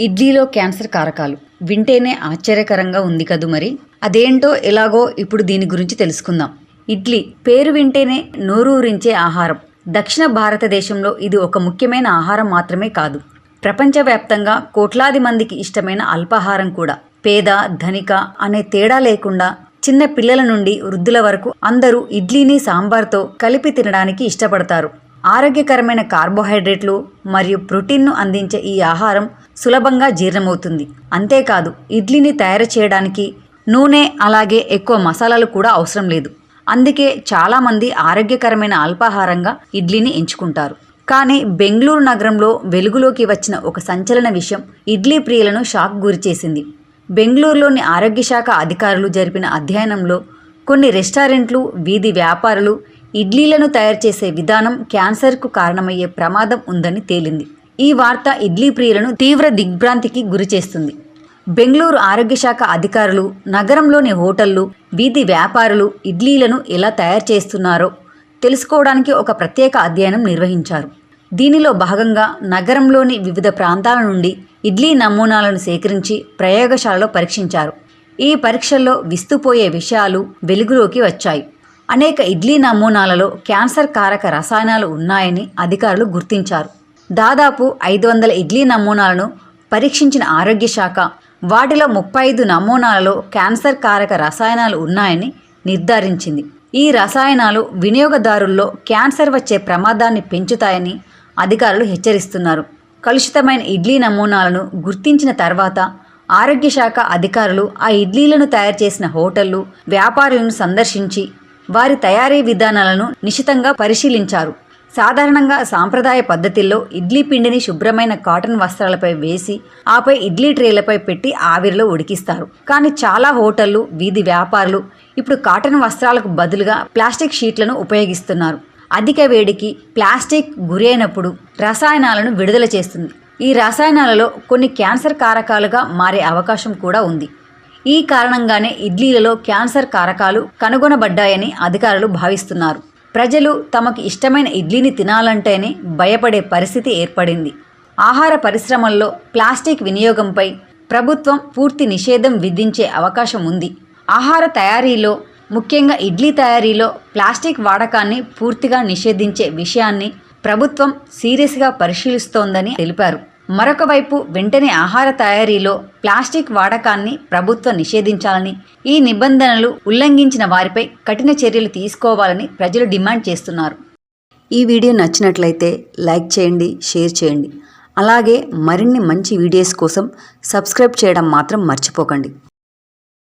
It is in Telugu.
ఇడ్లీలో క్యాన్సర్ కారకాలు. వింటేనే ఆశ్చర్యకరంగా ఉంది కదూ మరి? అదేంటో ఎలాగో ఇప్పుడు దీని గురించి తెలుసుకుందాం. ఇడ్లీ పేరు వింటేనే నోరూరించే ఆహారం. దక్షిణ భారతదేశంలో ఇది ఒక ముఖ్యమైన ఆహారం మాత్రమే కాదు. ప్రపంచవ్యాప్తంగా కోట్లాది మందికి ఇష్టమైన అల్పాహారం కూడా. పేద ధనిక అనే తేడా లేకుండా చిన్న పిల్లల నుండి వృద్ధుల వరకు అందరూ ఇడ్లీని సాంబార్తో కలిపి తినడానికి ఇష్టపడతారు. ఆరోగ్యకరమైన కార్బోహైడ్రేట్లు మరియు ప్రోటీన్ను అందించే ఈ ఆహారం సులభంగా జీర్ణమవుతుంది. అంతేకాదు ఇడ్లీని తయారు చేయడానికి నూనె అలాగే ఎక్కువ మసాలాలు కూడా అవసరం లేదు. అందుకే చాలామంది ఆరోగ్యకరమైన అల్పాహారంగా ఇడ్లీని ఎంచుకుంటారు. కానీ బెంగళూరు నగరంలో వెలుగులోకి వచ్చిన ఒక సంచలన విషయం ఇడ్లీ ప్రియులను షాక్ గురిచేసింది బెంగళూరులోని ఆరోగ్య శాఖ అధికారులు జరిపిన అధ్యయనంలో కొన్ని రెస్టారెంట్లు వీధి వ్యాపారులు ఇడ్లీలను తయారు చేసే విధానం క్యాన్సర్కు కారణమయ్యే ప్రమాదం ఉందని తేలింది. ఈ వార్త ఇడ్లీ ప్రియులను తీవ్ర దిగ్భ్రాంతికి గురిచేస్తుంది బెంగళూరు ఆరోగ్య శాఖ అధికారులు నగరంలోని హోటళ్ళు వీధి వ్యాపారులు ఇడ్లీలను ఎలా తయారు చేస్తున్నారో తెలుసుకోవడానికి ఒక ప్రత్యేక అధ్యయనం నిర్వహించారు. దీనిలో భాగంగా నగరంలోని వివిధ ప్రాంతాల నుండి ఇడ్లీ నమూనాలను సేకరించి ప్రయోగశాలలో పరీక్షించారు. ఈ పరీక్షల్లో విస్తుపోయే విషయాలు వెలుగులోకి వచ్చాయి. అనేక ఇడ్లీ నమూనాలలో క్యాన్సర్ కారక రసాయనాలు ఉన్నాయని అధికారులు గుర్తించారు. దాదాపు ఐదు వందల ఇడ్లీ నమూనాలను పరీక్షించిన ఆరోగ్య శాఖ వాటిలో ముప్పై ఐదు నమూనాలలో క్యాన్సర్ కారక రసాయనాలు ఉన్నాయని నిర్ధారించింది. ఈ రసాయనాలు వినియోగదారుల్లో క్యాన్సర్ వచ్చే ప్రమాదాన్ని పెంచుతాయని అధికారులు హెచ్చరిస్తున్నారు. కలుషితమైన ఇడ్లీ నమూనాలను గుర్తించిన తర్వాత ఆరోగ్య శాఖ అధికారులు ఆ ఇడ్లీలను తయారు చేసిన హోటళ్ళు వ్యాపారులను సందర్శించి వారి తయారీ విధానాలను నిశితంగా పరిశీలించారు. సాధారణంగా సాంప్రదాయ పద్ధతిలో ఇడ్లీ పిండిని శుభ్రమైన కాటన్ వస్త్రాలపై వేసి ఆపై ఇడ్లీ ట్రేలపై పెట్టి ఆవిరిలో ఉడికిస్తారు. కానీ చాలా హోటళ్ళు వీధి వ్యాపారులు ఇప్పుడు కాటన్ వస్త్రాలకు బదులుగా ప్లాస్టిక్ షీట్లను ఉపయోగిస్తున్నారు. అధిక వేడికి ప్లాస్టిక్ గురైనప్పుడు రసాయనాలను విడుదల చేస్తుంది. ఈ రసాయనాలలో కొన్ని క్యాన్సర్ కారకాలుగా మారే అవకాశం కూడా ఉంది. ఈ కారణంగానే ఇడ్లీలలో క్యాన్సర్ కారకాలు కనుగొనబడ్డాయని అధికారులు భావిస్తున్నారు. ప్రజలు తమకు ఇష్టమైన ఇడ్లీని తినాలంటేనే భయపడే పరిస్థితి ఏర్పడింది. ఆహార పరిశ్రమల్లో ప్లాస్టిక్ వినియోగంపై ప్రభుత్వం పూర్తి నిషేధం విధించే అవకాశం ఉంది. ఆహార తయారీలో ముఖ్యంగా ఇడ్లీ తయారీలో ప్లాస్టిక్ వాడకాన్ని పూర్తిగా నిషేధించే విషయాన్ని ప్రభుత్వం సీరియస్గా పరిశీలిస్తోందని తెలిపారు. మరొక వైపు వెంటనే ఆహార తయారీలో ప్లాస్టిక్ వాడకాన్ని ప్రభుత్వం నిషేధించాలని ఈ నిబంధనలు ఉల్లంఘించిన వారిపై కఠిన చర్యలు తీసుకోవాలని ప్రజలు డిమాండ్ చేస్తున్నారు. ఈ వీడియో నచ్చినట్లయితే లైక్ చేయండి షేర్ చేయండి. అలాగే మరిన్ని మంచి వీడియోస్ కోసం సబ్స్క్రైబ్ చేయడం మాత్రం మర్చిపోకండి.